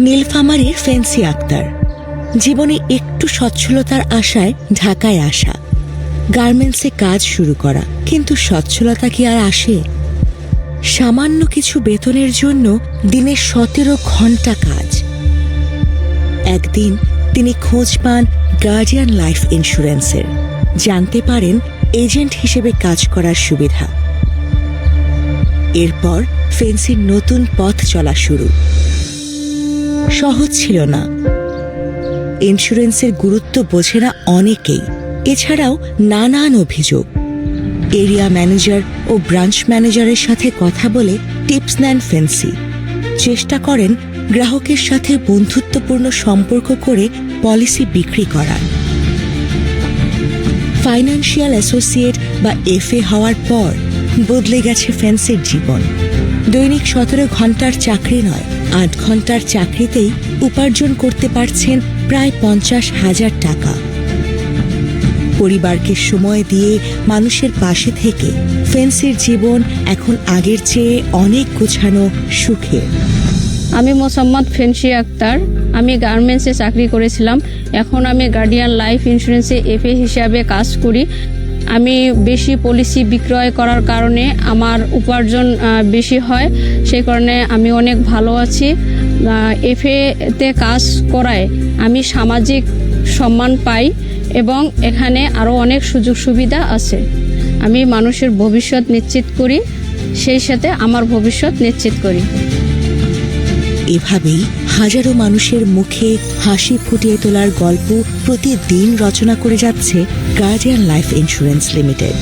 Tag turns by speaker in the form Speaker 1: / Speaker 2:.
Speaker 1: নীলফামারীর ফেন্সি আক্তার। জীবনে একটু সচ্ছলতার আশায় ঢাকায় আসা। গার্মেন্টসে কাজ শুরু করা। কিন্তু সচ্ছলতা কি আর আসে? সামান্য কিছু বেতনের জন্য দিনে সতেরো ঘণ্টা কাজ। একদিন তিনি খোঁজ পান গার্ডিয়ান লাইফ ইন্স্যুরেন্সের। জানতে পারেন এজেন্ট হিসেবে কাজ করার সুবিধা। এরপর ফেন্সির নতুন পথ চলা শুরু। সহজ ছিল না। ইন্স্যুরেন্সের গুরুত্ব বোঝে না অনেকেই। এছাড়াও নানান অভিযোগ। এরিয়া ম্যানেজার ও ব্রাঞ্চ ম্যানেজারের সাথে কথা বলে টিপস নেন ফেন্সি। চেষ্টা করেন গ্রাহকের সাথে বন্ধুত্বপূর্ণ সম্পর্ক করে পলিসি বিক্রি করার। ফাইন্যান্সিয়াল অ্যাসোসিয়েট বা এফএ হওয়ার পর বদলে গেছে ফেন্সির জীবন। দৈনিক সতেরো ঘণ্টার চাকরি নয় আট ঘণ্টার চাকরিতেই উপার্জন করতে পারছেন প্রায় পঞ্চাশ হাজার টাকা। পরিবারকে সময় দিয়ে মানুষের পাশে থেকে ফেন্সির জীবন এখন আগের চেয়ে অনেক গোছানো সুখে।
Speaker 2: আমি মোসাম্মদ ফেন্সি আক্তার। আমি গার্মেন্টসে চাকরি করেছিলাম। এখন আমি গার্ডিয়ান লাইফ ইন্স্যুরেন্সে এফএ হিসাবে কাজ করি। আমি বেশি পলিসি বিক্রয় করার কারণে আমার উপার্জন বেশি হয়। সেই কারণে আমি অনেক ভালো আছি। এফএতে কাজ করায় আমি সামাজিক সম্মান পাই এবং এখানে আরও অনেক সুযোগ সুবিধা আছে। আমি মানুষের ভবিষ্যৎ নিশ্চিত করি, সেই সাথে আমার ভবিষ্যৎ নিশ্চিত করি।
Speaker 1: এভাবেই হাজারো মানুষের মুখে হাসি ফুটিয়ে তোলার গল্প প্রতিদিন রচনা করে যাচ্ছে গার্ডিয়ান লাইফ ইন্স্যুরেন্স লিমিটেড